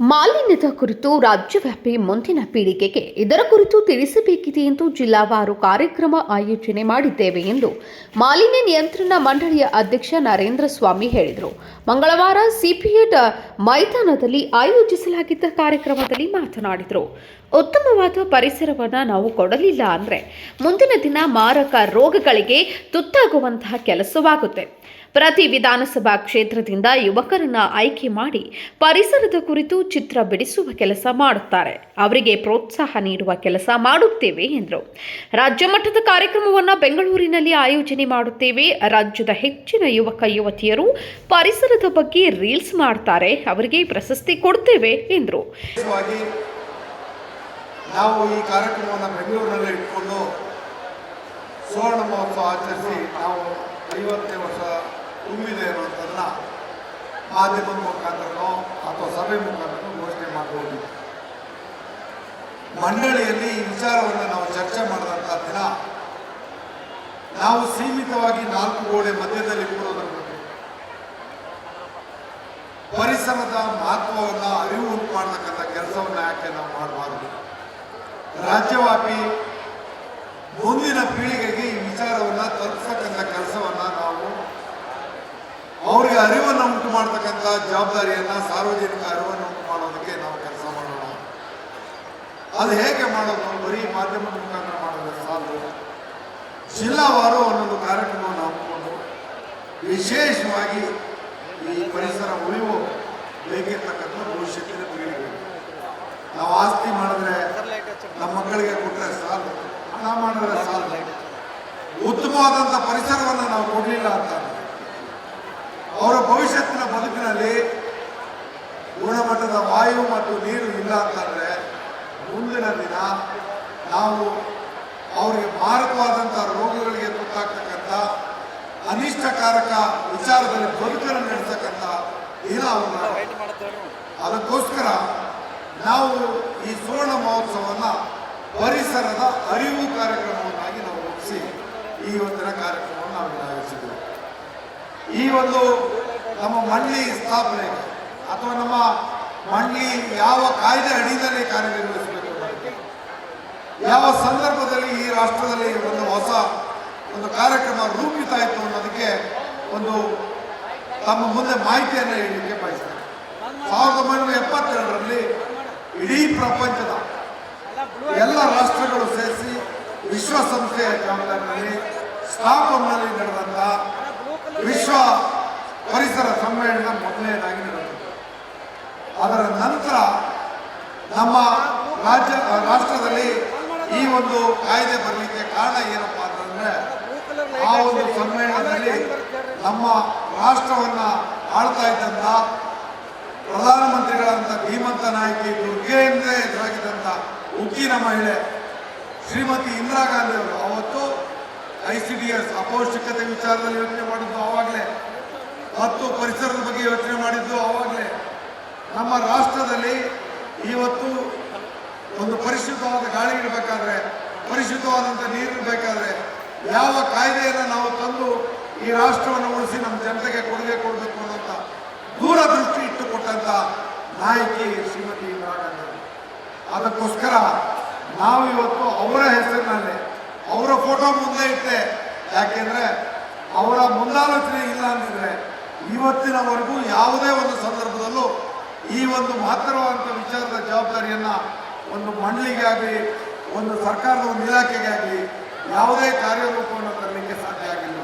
ಮಾಲಿನ್ಯದ ಕುರಿತು ರಾಜ್ಯವ್ಯಾಪಿ ಮುಂದಿನ ಪೀಳಿಗೆಗೆ ಇದರ ಕುರಿತು ತಿಳಿಸಬೇಕಿದೆ ಎಂದು ಜಿಲ್ಲಾವಾರು ಕಾರ್ಯಕ್ರಮ ಆಯೋಜನೆ ಮಾಡಿದ್ದೇವೆ ಎಂದು ಮಾಲಿನ್ಯ ನಿಯಂತ್ರಣ ಮಂಡಳಿಯ ಅಧ್ಯಕ್ಷ ನರೇಂದ್ರ ಸ್ವಾಮಿ ಹೇಳಿದರು. ಮಂಗಳವಾರ ಸಿಪಿಎಡ್ ಮೈದಾನದಲ್ಲಿ ಆಯೋಜಿಸಲಾಗಿದ್ದ ಕಾರ್ಯಕ್ರಮದಲ್ಲಿ ಮಾತನಾಡಿದರು. ಉತ್ತಮವಾದ ಪರಿಸರವನ್ನು ನಾವು ಕೊಡಲಿಲ್ಲ ಅಂದರೆ ಮುಂದಿನ ದಿನ ಮಾರಕ ರೋಗಗಳಿಗೆ ತುತ್ತಾಗುವಂತಹ ಕೆಲಸವಾಗುತ್ತೆ. ಪ್ರತಿ ವಿಧಾನಸಭಾ ಕ್ಷೇತ್ರದಿಂದ ಯುವಕರನ್ನ ಆಯ್ಕೆ ಮಾಡಿ ಪರಿಸರದ ಕುರಿತು ಚಿತ್ರ ಬಿಡಿಸುವ ಕೆಲಸ ಮಾಡುತ್ತಾರೆ. ಅವರಿಗೆ ಪ್ರೋತ್ಸಾಹ ನೀಡುವ ಕೆಲಸ ಮಾಡುತ್ತೇವೆ ಎಂದರು. ರಾಜ್ಯ ಮಟ್ಟದ ಕಾರ್ಯಕ್ರಮವನ್ನು ಬೆಂಗಳೂರಿನಲ್ಲಿ ಆಯೋಜನೆ ಮಾಡುತ್ತೇವೆ. ರಾಜ್ಯದ ಹೆಚ್ಚಿನ ಯುವಕ ಯುವತಿಯರು ಪರಿಸರದ ಬಗ್ಗೆ ರೀಲ್ಸ್ ಮಾಡ್ತಾರೆ. ಅವರಿಗೆ ಪ್ರಶಸ್ತಿ ಕೊಡ್ತೇವೆ ಎಂದರು. ನಾವು ಈ ಕಾರ್ಯಕ್ರಮವನ್ನು ಬೆಂಗಳೂರಿನಲ್ಲಿ ಇಟ್ಕೊಂಡು ಸುವರ್ಣ ಮಹೋತ್ಸವ ಆಚರಿಸಿ ನಾವು ಐವತ್ತನೇ ವರ್ಷ ತುಂಬಿದೆ ಅನ್ನೋದನ್ನ ಮಾಧ್ಯಮದ ಮುಖಾಂತರನೋ ಅಥವಾ ಸಭೆ ಮುಖಾಂತರ ಘೋಷಣೆ ಮಾಡಬಹುದು ಮಂಡಳಿಯಲ್ಲಿ ಈ ವಿಚಾರವನ್ನು ನಾವು ಚರ್ಚೆ ಮಾಡಿದಂಥ ದಿನ ನಾವು ಸೀಮಿತವಾಗಿ ನಾಲ್ಕು ಗೋಡೆ ಮಧ್ಯದಲ್ಲಿ ಕೂರೋದ್ರ ಬಗ್ಗೆ. ಪರಿಸರದ ಮಹತ್ವವನ್ನು ಅರಿವು ಉಂಟು ಮಾಡತಕ್ಕಂಥ ಕೆಲಸವನ್ನು ಯಾಕೆ ನಾವು ಮಾಡಬಾರದು? ರಾಜ್ಯವ್ಯಾಪಿ ಮುಂದಿನ ಪೀಳಿಗೆಗೆ ಈ ವಿಚಾರವನ್ನು ತಲುಪಿಸತಕ್ಕಂಥ ಕೆಲಸವನ್ನು ಅವರಿಗೆ ಅರಿವನ್ನು ಉಂಟು ಮಾಡತಕ್ಕಂಥ ಜವಾಬ್ದಾರಿಯನ್ನು, ಸಾರ್ವಜನಿಕ ಅರಿವನ್ನು ಉಂಟು ಮಾಡೋದಕ್ಕೆ ನಾವು ಕೆಲಸ ಮಾಡೋಣ. ಅದು ಹೇಗೆ ಮಾಡೋದು? ಬರೀ ಮಾಧ್ಯಮದ ಮುಖಾಂತರ ಮಾಡೋದು ಸಾಲದು ಜಿಲ್ಲಾವಾರು ಒಂದೊಂದು ಕಾರ್ಯಕ್ರಮವನ್ನು ಹಮ್ಮಿಕೊಂಡು ವಿಶೇಷವಾಗಿ ಈ ಪರಿಸರ ಉಳಿವು ಬೇಕಿರ್ತಕ್ಕಂಥ ಭವಿಷ್ಯಕ್ಕೆ ಪೀಳಿಗೆ ನಾವು ಆಸ್ತಿ ಮಾಡಿದ್ರೆ ನಮ್ಮ ಮಕ್ಕಳಿಗೆ ಕೊಟ್ಟರೆ ಸಾಲದು ಹಣ ಮಾಡಿದ್ರೆ ಸಾಲದು ಉತ್ತಮವಾದಂಥ ಪರಿಸರವನ್ನು ನಾವು ಕೊಡಲಿಲ್ಲ ಅಂತಂದ್ರೆ ಅವರ ಭವಿಷ್ಯತ್ತಿನ ಬದುಕಿನಲ್ಲಿ ಗುಣಮಟ್ಟದ ವಾಯು ಮತ್ತು ನೀರು ಇಲ್ಲ ಅಂತಂದರೆ ಮುಂದಿನ ದಿನ ನಾವು ಅವರಿಗೆ ಮಾರಕವಾದಂಥ ರೋಗಗಳಿಗೆ ತುತ್ತಾಗ್ತಕ್ಕಂಥ ಅನಿಷ್ಟಕಾರಕ ವಿಚಾರದಲ್ಲಿ ಬದುಕನ್ನು ನಡೆಸತಕ್ಕಂಥ ದಿನ ಅದಕ್ಕೋಸ್ಕರ ನಾವು ಈ ಸುವರ್ಣ ಮಹೋತ್ಸವವನ್ನು ಪರಿಸರದ ಅರಿವು ಕಾರ್ಯಕ್ರಮವನ್ನಾಗಿ ನಾವು ರೂಪಿಸಿ ಈ ಒಂದಿನ ಕಾರ್ಯಕ್ರಮವನ್ನು ನಾವು ಈ ಒಂದು ನಮ್ಮ ಮಂಡಳಿ ಸ್ಥಾಪನೆ ಅಥವಾ ನಮ್ಮ ಮಂಡಳಿ ಯಾವ ಕಾಯ್ದೆ ಅಡಿಯಲ್ಲಿ ಕಾರ್ಯನಿರ್ವಹಿಸಬೇಕು ಯಾವ ಸಂದರ್ಭದಲ್ಲಿ ಈ ರಾಷ್ಟ್ರದಲ್ಲಿ ಒಂದು ಹೊಸ ಒಂದು ಕಾರ್ಯಕ್ರಮ ರೂಪಿತ ಆಯಿತು ಅನ್ನೋದಕ್ಕೆ ಒಂದು ತಮ್ಮ ಮುಂದೆ ಮಾಹಿತಿಯನ್ನು ಹೇಳಲಿಕ್ಕೆ ಬಯಸ್ತಾರೆ. ಸಾವಿರದ ಒಂಬೈನೂರ ಎಪ್ಪತ್ತೆರಡರಲ್ಲಿ ಇಡೀ ಪ್ರಪಂಚದ ಎಲ್ಲ ರಾಷ್ಟ್ರಗಳು ಸೇರಿಸಿ ವಿಶ್ವಸಂಸ್ಥೆಯ ಜವಾಬ್ದಾರಿಯಲ್ಲಿ ಸ್ಟಾಕ್ಹೋಮ್ನಲ್ಲಿ ನಡೆದಂಥ ವಿಶ್ವ ಪರಿಸರ ಸಮ್ಮೇಳನ ಮೊದಲನೇದಾಗಿ ನಡೆದಿದೆ ಅದರ ನಂತರ ನಮ್ಮ ರಾಜ್ಯ ರಾಷ್ಟ್ರದಲ್ಲಿ ಈ ಒಂದು ಕಾಯ್ದೆ ಬರಲಿಕ್ಕೆ ಕಾರಣ ಏನಪ್ಪ ಅಂತಂದ್ರೆ, ಆ ಒಂದು ಸಮ್ಮೇಳನದಲ್ಲಿ ನಮ್ಮ ರಾಷ್ಟ್ರವನ್ನ ಆಳ್ತಾ ಇದ್ದಂಥ ಪ್ರಧಾನಮಂತ್ರಿಗಳಂತ ಧೀಮಂತ ನಾಯಕಿ ದುರ್ಗೆಯಿಂದ ಎದುರಾಗಿದ್ದಂತ ಉಕ್ಕಿನ ಮಹಿಳೆ ಶ್ರೀಮತಿ ಇಂದಿರಾ ಗಾಂಧಿ ಅವರು, ಅವತ್ತು ಐ ಸಿ ಡಿ ಎಸ್ ಅಪೌಷ್ಟಿಕತೆ ವಿಚಾರದಲ್ಲಿ ಯೋಚನೆ ಮಾಡಿದ್ದು ಆವಾಗಲೇ. ಮತ್ತು ಪರಿಸರದ ಬಗ್ಗೆ ಯೋಚನೆ ಮಾಡಿದ್ದು ಆವಾಗಲೇ. ನಮ್ಮ ರಾಷ್ಟ್ರದಲ್ಲಿ ಇವತ್ತು ಒಂದು ಪರಿಶುದ್ಧವಾದ ಗಾಳಿ ಇರಬೇಕಾದ್ರೆ ಪರಿಶುದ್ಧವಾದಂಥ ನೀರು ಇರಬೇಕಾದ್ರೆ ಯಾವ ಕಾಯ್ದೆಯನ್ನು ನಾವು ತಂದು ಈ ರಾಷ್ಟ್ರವನ್ನು ಉಳಿಸಿ ನಮ್ಮ ಜನತೆಗೆ ಕೊಡುಗೆ ಕೊಡಬೇಕು ಅನ್ನೋಂಥ ದೂರದೃಷ್ಟಿ ಇಟ್ಟುಕೊಟ್ಟಂಥ ನಾಯಕಿ ಶ್ರೀಮತಿ ಇಂದಿರಾ ಅದಕ್ಕೋಸ್ಕರ ನಾವು ಇವತ್ತು ಅವರ ಹೆಸರಿನಲ್ಲಿ ಅವರ ಫೋಟೋ ಮುಂದೆ ಇಟ್ಟೆ. ಯಾಕೆಂದ್ರೆ ಅವರ ಮುಂದಾಲೋಚನೆ ಇಲ್ಲ ಅಂದಿದ್ರೆ ಇವತ್ತಿನವರೆಗೂ ಯಾವುದೇ ಒಂದು ಸಂದರ್ಭದಲ್ಲೂ ಈ ಒಂದು ಮಹತ್ತರವಾದಂಥ ವಿಚಾರದ ಜವಾಬ್ದಾರಿಯನ್ನು ಒಂದು ಮಂಡಳಿಗೆ ಆಗಲಿ, ಒಂದು ಸರ್ಕಾರದ ಒಂದು ಇಲಾಖೆಗೆ ಆಗಲಿ ಯಾವುದೇ ಕಾರ್ಯರೂಪವನ್ನು ತರಲಿಕ್ಕೆ ಸಾಧ್ಯ ಆಗಿಲ್ಲ.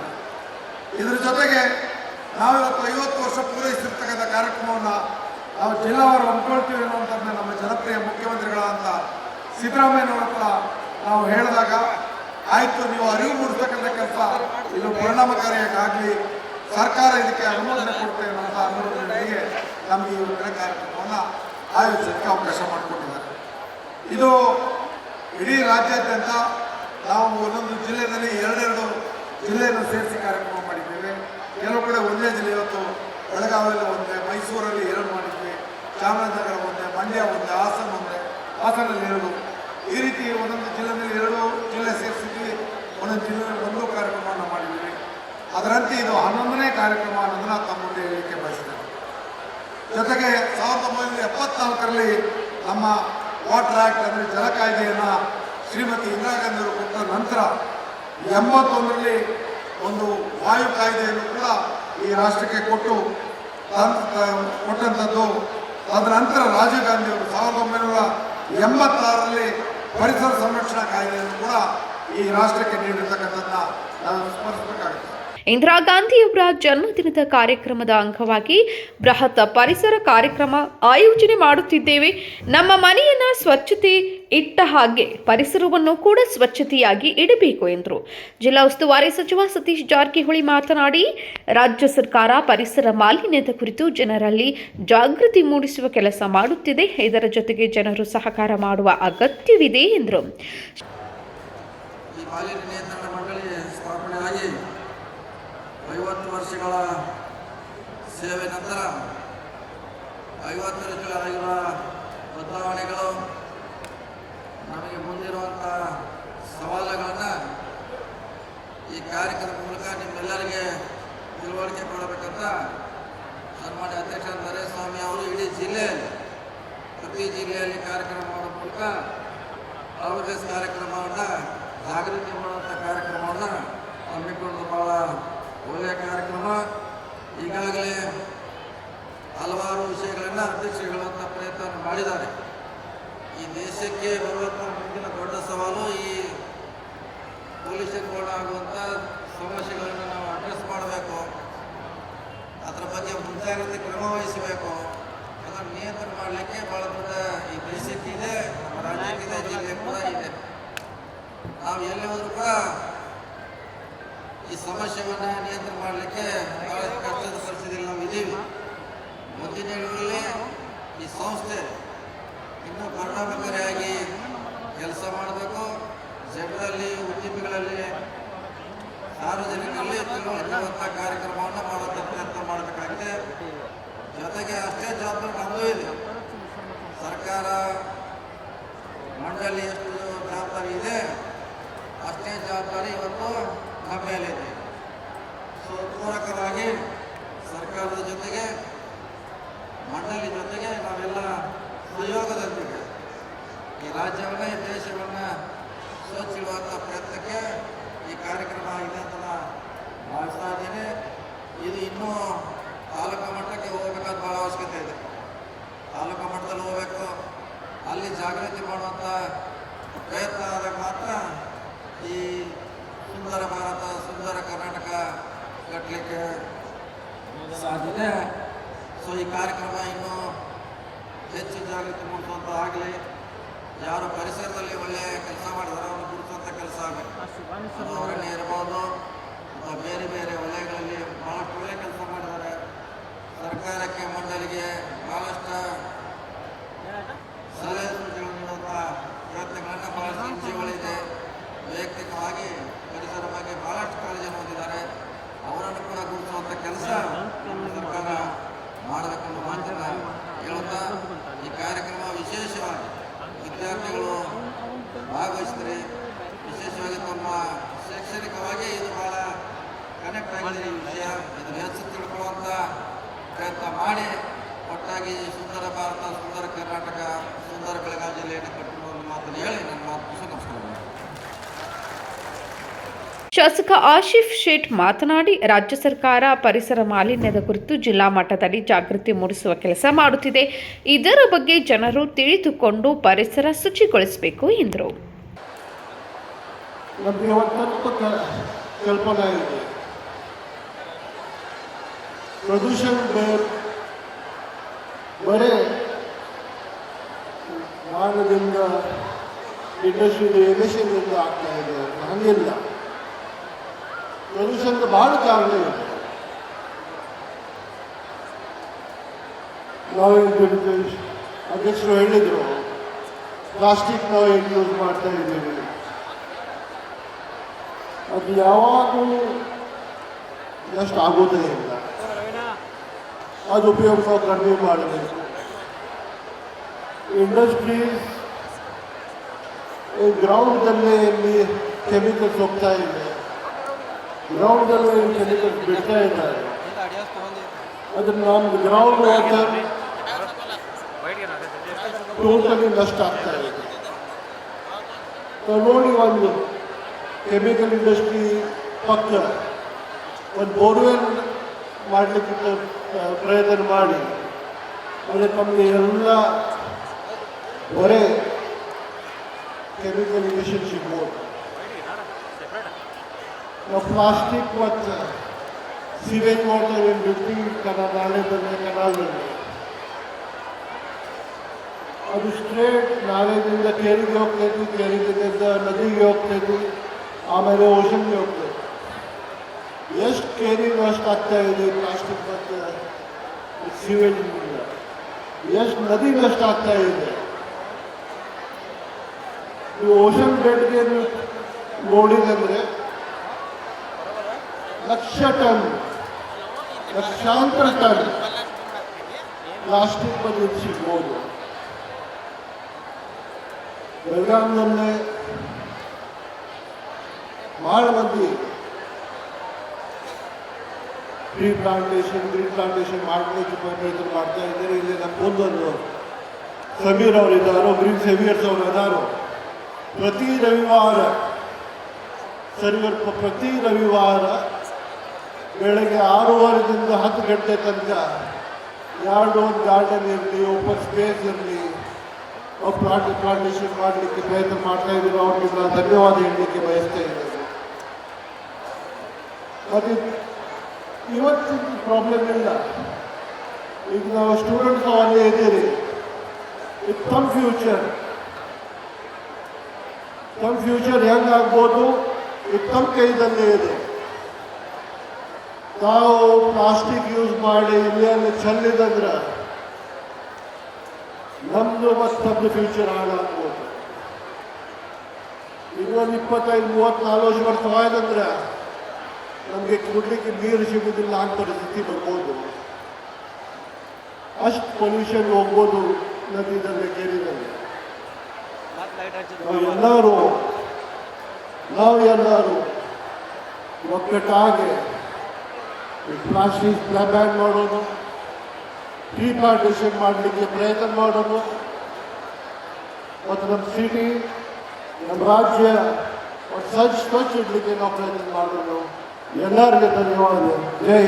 ಇದರ ಜೊತೆಗೆ ನಾವಿವತ್ತು ಐವತ್ತು ವರ್ಷ ಪೂರೈಸಿರ್ತಕ್ಕಂಥ ಕಾರ್ಯಕ್ರಮವನ್ನು ನಾವು ಜಿಲ್ಲಾವಾರು ಹಮ್ಮಿಕೊಳ್ತೀವಿ ಅನ್ನುವಂಥದ್ದನ್ನ ನಮ್ಮ ಜನಪ್ರಿಯ ಮುಖ್ಯಮಂತ್ರಿಗಳಾದಂಥ ಸಿದ್ದರಾಮಯ್ಯನವರ ಹತ್ರ ನಾವು ಹೇಳಿದಾಗ ಆಯಿತು, ನೀವು ಅರಿವು ಮೂಡಿಸ್ತಕ್ಕಂಥ ಕೆಲಸ ಇದು ಪರಿಣಾಮಕಾರಿಯಾಗಲಿ ಸರ್ಕಾರ ಇದಕ್ಕೆ ಅನುಮೋದನೆ ಕೊಡ್ತೇವೆ ಅನ್ನೋಂಥ ಅನುಮೋದನೆಗೆ ನಮಗೆ ಈ ಒಂದು ಕಾರ್ಯಕ್ರಮವನ್ನು ಆಯೋಜಿಸೋಕ್ಕೆ ಅವಕಾಶ ಮಾಡಿಕೊಟ್ಟಿದ್ದಾರೆ. ಇದು ಇಡೀ ರಾಜ್ಯಾದ್ಯಂತ ನಾವು ಒಂದೊಂದು ಜಿಲ್ಲೆಯಲ್ಲಿ ಎರಡೆರಡು ಜಿಲ್ಲೆಯನ್ನು ಸೇರಿಸಿ ಕಾರ್ಯಕ್ರಮ ಮಾಡಿದ್ದೇವೆ. ಕೆಲವು ಕಡೆ ಒಂದೇ ಜಿಲ್ಲೆ ಇವತ್ತು ಬೆಳಗಾವಿಯಲ್ಲಿ ಒಂದೇ, ಮೈಸೂರಲ್ಲಿ ಎರಡು ಮಾಡಿದ್ವಿ. ಚಾಮರಾಜನಗರ ಒಂದೇ, ಮಂಡ್ಯ ಒಂದೇ, ಹಾಸನ ಒಂದೇ. ಹಾಸನಲ್ಲಿ ಎರಡು ಈ ರೀತಿ ಒಂದೊಂದು ಜಿಲ್ಲೆಯಲ್ಲಿ ಎರಡು ಜಿಲ್ಲೆ ಸೇರಿಸಿದ್ವಿ ಒಂದೊಂದು ಜಿಲ್ಲೆಯಲ್ಲಿ ಒಂದು ಕಾರ್ಯಕ್ರಮವನ್ನು ಮಾಡಿದ್ವಿ ಅದರಂತೆ ಇದು ಹನ್ನೊಂದನೇ ಕಾರ್ಯಕ್ರಮ ಅನ್ನೋದನ್ನ ತಮ್ಮ ಮುಂದೆ ಹೇಳಲಿಕ್ಕೆ ಬಯಸಿದ್ದಾರೆ ಜೊತೆಗೆ ಸಾವಿರದ ಒಂಬೈನೂರ ಎಪ್ಪತ್ನಾಲ್ಕರಲ್ಲಿ ನಮ್ಮ ವಾಟರ್ ಆ್ಯಕ್ಟ್ ಅಂದರೆ ಜಲ ಕಾಯ್ದೆಯನ್ನು ಶ್ರೀಮತಿ ಇಂದಿರಾ ಗಾಂಧಿ ಅವರು ಕೊಟ್ಟ ನಂತರ ಎಂಬತ್ತೊಂದರಲ್ಲಿ ಒಂದು ವಾಯು ಕಾಯ್ದೆಯನ್ನು ಕೂಡ ಈ ರಾಷ್ಟ್ರಕ್ಕೆ ಕೊಟ್ಟು ಕೊಟ್ಟಂಥದ್ದು. ತದನಂತರ ರಾಜೀವ್ ಗಾಂಧಿ ಅವರು ಸಾವಿರದ ಒಂಬೈನೂರ ಎಂಬತ್ತಾರರಲ್ಲಿ ಪರಿಸರ ಸಂರಕ್ಷಣಾ ಕಾಯ್ದೆಯನ್ನು ಕೂಡ ಈ ರಾಷ್ಟ್ರಕ್ಕೆ ನೀಡಿರ್ತಕ್ಕಂಥದ್ದನ್ನ ನಾವು ಸ್ಮರಿಸಬೇಕಾಗುತ್ತೆ. ಇಂದಿರಾ ಗಾಂಧಿಯವರ ಜನ್ಮದಿನದ ಕಾರ್ಯಕ್ರಮದ ಅಂಗವಾಗಿ ಬೃಹತ್ ಪರಿಸರ ಕಾರ್ಯಕ್ರಮ ಆಯೋಜನೆ ಮಾಡುತ್ತಿದ್ದೇವೆ. ನಮ್ಮ ಮನೆಯನ್ನ ಸ್ವಚ್ಛತೆ ಇಟ್ಟ ಹಾಗೆ ಪರಿಸರವನ್ನು ಕೂಡ ಸ್ವಚ್ಛತೆಯಾಗಿ ಇಡಬೇಕು ಎಂದರು. ಜಿಲ್ಲಾ ಉಸ್ತುವಾರಿ ಸಚಿವ ಸತೀಶ್ ಜಾರಕಿಹೊಳಿ ಮಾತನಾಡಿ, ರಾಜ್ಯ ಸರ್ಕಾರ ಪರಿಸರ ಮಾಲಿನ್ಯದ ಕುರಿತು ಜನರಲ್ಲಿ ಜಾಗೃತಿ ಮೂಡಿಸುವ ಕೆಲಸ ಮಾಡುತ್ತಿದೆ. ಇದರ ಜೊತೆಗೆ ಜನರು ಸಹಕಾರ ಮಾಡುವ ಅಗತ್ಯವಿದೆ ಎಂದರು ಈ ಮಾಲಿನ್ಯ ನಿಯಂತ್ರಣ ಮಂಡಳಿ ಸ್ಥಾಪನೆ ಆಗಿ ಐವತ್ತು ವರ್ಷಗಳ ಸೇವೆ ನಂತರ ಐವತ್ತು ವರ್ಷಗಳಾಗಿರುವ ಬದಲಾವಣೆಗಳು ನಮಗೆ ಮುಂದಿರುವಂಥ ಸವಾಲುಗಳನ್ನು ಈ ಕಾರ್ಯಕ್ರಮದ ಮೂಲಕ ನಿಮ್ಮೆಲ್ಲರಿಗೆ ತಿಳುವಳಿಕೆ ಕೊಡಬೇಕಂತ ಸನ್ಮಾನ್ಯ ಅಧ್ಯಕ್ಷ ನರೇಸ್ವಾಮಿ ಅವರು ಇಡೀ ಜಿಲ್ಲೆಯಲ್ಲಿ ಪ್ರತಿ ಜಿಲ್ಲೆಯಲ್ಲಿ ಕಾರ್ಯಕ್ರಮ ಮಾಡೋ ಮೂಲಕ ಅವೇರ್ನೆಸ್ ಕಾರ್ಯಕ್ರಮವನ್ನು ಜಾಗೃತಿ ಮಾಡುವಂಥ ಕಾರ್ಯಕ್ರಮವನ್ನು ಹಮ್ಮಿಕೊಂಡು ಭಾಳ ಒಳ್ಳೆಯ ಕಾರ್ಯಕ್ರಮ ಈಗಾಗಲೇ ಹಲವಾರು ವಿಷಯಗಳನ್ನು ಅಧ್ಯಕ್ಷರು ಹೇಳುವಂಥ ಪ್ರಯತ್ನ ಮಾಡಿದ್ದಾರೆ ಈ ದೇಶಕ್ಕೆ ಬರುವಂಥ ಮುಂದಿನ ದೊಡ್ಡ ಸವಾಲು ಈ ಪೊಲ್ಯೂಷನ್ ಆಗುವಂಥ ಸಮಸ್ಯೆಗಳನ್ನು ನಾವು ಅಡ್ರೆಸ್ ಮಾಡಬೇಕು ಅದರ ಬಗ್ಗೆ ಮುಂಜಾಗ್ರತೆ ಕ್ರಮ ವಹಿಸಬೇಕು ಅದನ್ನು ನಿಯಂತ್ರಣ ಮಾಡಲಿಕ್ಕೆ ಭಾಳ ದೊಡ್ಡ ಈ ದೇಶಕ್ಕೆ ಇದೆ ನಮ್ಮ ರಾಜ್ಯಕ್ಕಿದೆ ಜಿಲ್ಲೆ ಕೂಡ ಇದೆ ನಾವು ಎಲ್ಲಿ ಹೋದ್ರೂ ಕೂಡ ಈ ಸಮಸ್ಯೆಯನ್ನು ನಿಯಂತ್ರಣ ಮಾಡಲಿಕ್ಕೆ ಬಹಳ ಕಷ್ಟದ ಪರಿಸ್ಥಿತಿಯಲ್ಲಿ ನಾವು ಇದ್ದೀವಿ. ಮುಂದಿನ ದಿನಗಳಲ್ಲಿ ಈ ಸಂಸ್ಥೆ ಇನ್ನೂ ಪರಿಣಾಮಕಾರಿಯಾಗಿ ಕೆಲಸ ಮಾಡಬೇಕು. ಜನರಲ್ಲಿ, ಉದ್ಯಮಿಗಳಲ್ಲಿ, ಸಾರ್ವಜನಿಕರಲ್ಲಿ ತಿಳುವಳಿಕೆವಂಥ ಕಾರ್ಯಕ್ರಮವನ್ನು ಮಾಡುವಂಥ ಪ್ರಯತ್ನ ಮಾಡಬೇಕಾಗಿದೆ. ಜೊತೆಗೆ ಅಷ್ಟೇ ಜವಾಬ್ದಾರಿ ನಮ್ಮದು ಇದೆ ಸರ್ಕಾರ ಮಂಡಳಿ ಎಷ್ಟು ಜವಾಬ್ದಾರಿ ಇದೆ ಅಷ್ಟೇ ಜವಾಬ್ದಾರಿ ಇವತ್ತು ನಮ್ಮ ಮೇಲಿದೆ ಸೊ ಪೂರಕವಾಗಿ ಸರ್ಕಾರದ ಜೊತೆಗೆ ಮಂಡಳಿ ಜೊತೆಗೆ ನಾವೆಲ್ಲ ಸಹಯೋಗದೊಂದಿಗೆ ಈ ರಾಜ್ಯವನ್ನು ಈ ದೇಶವನ್ನು ಸ್ವಚ್ಛ ಇಡುವಂಥ ಪ್ರಯತ್ನಕ್ಕೆ ಈ ಕಾರ್ಯಕ್ರಮ ಆಗಿದೆ ಅಂತ ನಾನು ಭಾವಿಸ್ತಾ ಇದ್ದೇನೆ ಇದು ಇನ್ನೂ ತಾಲೂಕು ಮಟ್ಟಕ್ಕೆ ಹೋಗ್ಬೇಕಾದ ಭಾಳ ಅವಶ್ಯಕತೆ ಇದೆ ತಾಲೂಕು ಮಟ್ಟದಲ್ಲಿ ಹೋಗಬೇಕು ಅಲ್ಲಿ ಜಾಗೃತಿ ಮಾಡುವಂಥ ಪ್ರಯತ್ನ ಆದಾಗ ಮಾತ್ರ ಈ ಸುಂದರ ಭಾರತ ಸುಂದರ ಕರ್ನಾಟಕ ಕಟ್ಟಲಿಕ್ಕೆ ಸಾಧ್ಯತೆ ಸೊ ಈ ಕಾರ್ಯಕ್ರಮ ಇನ್ನೂ ಹೆಚ್ಚು ಜಾಗೃತಿ ಮೂಡಿಸುವಂಥ ಆಗಲಿ. ಯಾರು ಪರಿಸರದಲ್ಲಿ ಒಳ್ಳೆಯ ಕೆಲಸ ಮಾಡಿದಾರೆ ಅವ್ರನ್ನ ಗುರುತಿಸುವಂಥ ಕೆಲಸ ಆಗಲಿ ಅರಣ್ಯ ಇರ್ಬೋದು, ಅಥವಾ ಬೇರೆ ಬೇರೆ ವಲಯಗಳಲ್ಲಿ ಭಾಳಷ್ಟು ಒಳ್ಳೆಯ ಕೆಲಸ ಮಾಡಿದ್ದಾರೆ ಸರ್ಕಾರಕ್ಕೆ ಮಂಡಳಿಗೆ ಭಾಳಷ್ಟು ಸಲಹೆ ಸೂಚನೆಗಳು ನೀಡುವಂಥ ಪ್ರಯತ್ನಗಳನ್ನು ಭಾಳಷ್ಟು ಎನ್ಜಿಒಗಳಿದೆ ವೈಯಕ್ತಿಕವಾಗಿ ಪರಿಸರ ಬಗ್ಗೆ ಭಾಳಷ್ಟು ಕಾಳಜಿಯನ್ನು ಹೊಂದಿದ್ದಾರೆ ಅವರನ್ನು ಕೂಡ ಗುರುತಿಸುವಂಥ ಕೆಲಸ ನಮ್ಮ ಸರ್ಕಾರ ಮಾಡಬೇಕೆಂಬ ಮಾತನ್ನು ಹೇಳುತ್ತಾ ಈ ಕಾರ್ಯಕ್ರಮ ವಿಶೇಷವಾಗಿ ವಿದ್ಯಾರ್ಥಿಗಳು ಭಾಗವಹಿಸಿದರೆ ವಿಶೇಷವಾಗಿ ತಮ್ಮ ಶೈಕ್ಷಣಿಕವಾಗಿ ಇದು ಭಾಳ ಕನೆಕ್ಟ್ ಆಗಿದೆ ಈ ವಿಷಯ ಇದು ಹೆಚ್ಚು ತಿಳ್ಕೊಳ್ಳುವಂಥ ಪ್ರಯತ್ನ ಮಾಡಿ ಒಟ್ಟಾಗಿ ಸುಂದರ ಭಾರತ ಸುಂದರ ಕರ್ನಾಟಕ ಸುಂದರ ಬೆಳಗಾವಿ ಜಿಲ್ಲೆಯನ್ನು ಕಟ್ಟುವ ಒಂದು ಮಾತನ್ನು ಹೇಳಿ ನನ್ನ ಮಾತು ಮುಗಿಸಿ ನಮಸ್ಕಾರ ಶಾಸಕ ಆಶಿಫ್ ಶೇಟ್ ಮಾತನಾಡಿ, ರಾಜ್ಯ ಸರ್ಕಾರ ಪರಿಸರ ಮಾಲಿನ್ಯದ ಕುರಿತು ಜಿಲ್ಲಾ ಮಟ್ಟದಲ್ಲಿ ಜಾಗೃತಿ ಮೂಡಿಸುವ ಕೆಲಸ ಮಾಡುತ್ತಿದೆ. ಇದರ ಬಗ್ಗೆ ಜನರು ತಿಳಿದುಕೊಂಡು ಪರಿಸರ ಶುಚಿಗೊಳಿಸಬೇಕು ಎಂದರು. ಬರೇ ವಾಹನದಿಂದ ಇಂಡಸ್ಟ್ರಿಯಿಂದ ಆಗ್ತಾ ಇದೆ. ಹಂಗಿಲ್ಲ. ಪ್ರದೂಷಣದ ಬಹಳ ಕಾರಣ ಇದೆ ನಾವು ಇದು ಅಧ್ಯಕ್ಷರು ಹೇಳಿದರು ಪ್ಲಾಸ್ಟಿಕ್ ನಾವು ಏನು ಯೂಸ್ ಮಾಡ್ತಾ ಇದ್ದೀವಿ ಅದು ಯಾವಾಗಲೂ ಎಷ್ಟು ಆಗೋದೇ ಇಲ್ಲ ಅದು ಉಪಯೋಗ ನಾವು ಕಡಿಮೆ ಮಾಡಬೇಕು ಇಂಡಸ್ಟ್ರೀಸ್ ಗ್ರೌಂಡ್ದಲ್ಲೇ ಇಲ್ಲಿ ಕೆಮಿಕಲ್ಸ್ ಹೋಗ್ತಾ ಇದೆ ಗ್ರೌಂಡಲ್ಲೇ ಕೆಮಿಕಲ್ಸ್ ಬಿಡ್ತಾ ಇದ್ದಾರೆ. ಅದನ್ನ ನಮ್ದು ಗ್ರೌಂಡ್ ವಾಟರ್ ಟೋಟಲಿ ನಷ್ಟ ಆಗ್ತಾ ಇದೆ. ನೋಡಿ ಒಂದು ಕೆಮಿಕಲ್ ಇಂಡಸ್ಟ್ರಿ ಪಕ್ಕ ಒಂದು ಬೋರ್ವೆಲ್ ಮಾಡಲಿಕ್ಕೆ ಪ್ರಯತ್ನ ಮಾಡಿ. ಅದಕ್ಕೆ ನಮಗೆ ಎಲ್ಲ ಹೊರೆ ಕೆಮಿಕಲ್ ಇಂಡಸ್ಟ್ರಿ ಸಿಗ್ಬೋದು. ನಾವು ಪ್ಲಾಸ್ಟಿಕ್ ಮತ್ತು ಸಿವೇಜ್ ಏನು ಬಿಡ್ತೀವಿ ಕನ ನಾಲೆದಲ್ಲಿ ಕನಾಲ್ನಲ್ಲಿ ಅದು ಸ್ಟ್ರೇಟ್ ನಾಲೆದಿಂದ ಕೇರಿಗೆ ಹೋಗ್ತೈತಿ ಕೇರಿದಿಂದ ನದಿಗೆ ಹೋಗ್ತೈತಿ, ಆಮೇಲೆ ಓಷನ್ಗೆ ಹೋಗ್ತೈತಿ. ಎಷ್ಟು ಕೇರಿ ನಷ್ಟ ಆಗ್ತಾ ಇದೆ ಪ್ಲಾಸ್ಟಿಕ್ ಮತ್ತು ಸಿವೇಜಿಂದ ಎಷ್ಟು ನದಿ ನಷ್ಟ ಆಗ್ತಾ ಇದೆ. ನೀವು ಓಷನ್ ಬೆಡ್ಗೆ ನೀವು ನೋಡಿದಂದ್ರೆ ಲಕ್ಷ ಟನ್ ಲಕ್ಷಾಂತರ ಟನ್ ಪ್ಲಾಸ್ಟಿಕ್ ಬಂದು ಸಿಗ್ಬೋದು ಬೆಳಗಾಂನಲ್ಲೇ ಭಾಳ ಮಂದಿ ಟ್ರೀ ಪ್ಲಾಂಟೇಶನ್ ಗ್ರೀನ್ ಪ್ಲಾಂಟೇಶನ್ ಮಾಡಲಿಕ್ಕೆ ಪ್ರಯತ್ನ ಮಾಡ್ತಾ ಇದ್ದಾರೆ ಇಲ್ಲಿ ನಮ್ಮ ಮುಂದೊಂದು ಸಮೀರ್ ಅವರು ಇದ್ದಾರೋ ಗ್ರೀನ್ ಸೇವಿಯರ್ಸ್ ಅವರು ಇದ್ದಾರೋ ಪ್ರತಿ ರವಿವಾರ ಸರ್ವರ್ ಪ್ರತಿ ರವಿವಾರ ಬೆಳಗ್ಗೆ ಆರೂವರೆದಿಂದ ಹತ್ತು ಗಂಟೆ ತನಕ ಎರಡು ಒಂದು ಗಾರ್ಡನ್ ಇರಲಿ ಓಪನ್ ಸ್ಪೇಸ್ ಇರಲಿ ಪ್ಲಾಂಟ್ ಪ್ಲಾಂಟೇಶನ್ ಮಾಡಲಿಕ್ಕೆ ಪ್ರಯತ್ನ ಮಾಡ್ತಾ ಇದ್ರು. ಅವ್ರಿಗೆ ಧನ್ಯವಾದ ಹೇಳಲಿಕ್ಕೆ ಬಯಸ್ತಾ ಇದ್ದೇನೆ. ಇವತ್ತಿನ ಪ್ರಾಬ್ಲಮ್ ಇಲ್ಲ. ಈಗ ನಾವು ಸ್ಟೂಡೆಂಟ್ಸ್ ಅಲ್ಲೇ ಇದ್ದೀರಿ. ಇದು ತಮ್ಮ ಫ್ಯೂಚರ್ ತಮ್ಮ ಫ್ಯೂಚರ್ ಹೆಂಗಾಗ್ಬೋದು? ಇದು ತಮ್ಮ ಕೈದಲ್ಲೇ ಇದೆ. ನಾವು ಪ್ಲಾಸ್ಟಿಕ್ ಯೂಸ್ ಮಾಡಿ ಇಲ್ಲ ಅಲ್ಲಿ ಚೆಲ್ಲಿದಂದ್ರೆ ನಮ್ಮದು ಮತ್ತು ನಮ್ಮದು ಫ್ಯೂಚರ್ ಹಾಳಾಗ್ಬೋದು. ಇನ್ನೊಂದು ಇಪ್ಪತ್ತೈದು ಮೂವತ್ತು ನಲ್ವತ್ತು ವರ್ಷ ನಮಗೆ ಕುಡ್ಲಿಕ್ಕೆ ನೀರು ಸಿಗುವುದಿಲ್ಲ ಅಂತ ಪರಿಸ್ಥಿತಿ ಬರ್ಬೋದು. ಅಷ್ಟು ಪೊಲ್ಯೂಷನ್ ಹೋಗ್ಬೋದು ನದಿದಲ್ಲಿ ಕೆರೆದಲ್ಲಿ ನಾವು ಎಲ್ಲರೂ ನಾವು ಎಲ್ಲರೂ ಒಕ್ಕಟ್ಟಾಗಿ ಈ ಪ್ಲಾಸ್ಟಿಕ್ ಬ್ಯಾನ್ ಮಾಡೋದು. ಟೀ ಪ್ಲಾಂಟೇಶನ್ ಮಾಡಲಿಕ್ಕೆ ಪ್ರಯತ್ನ ಮಾಡೋದು. ಮತ್ತು ನಮ್ಮ ಸಿಟಿ ನಮ್ಮ ರಾಜ್ಯ ಸ್ವಚ್ಛ ಸ್ವಚ್ಛ ಇಡಲಿಕ್ಕೆ ನಾವು ಪ್ರಯತ್ನ ಮಾಡೋದು. ಎಲ್ಲರಿಗೆ ಧನ್ಯವಾದ ಜಯ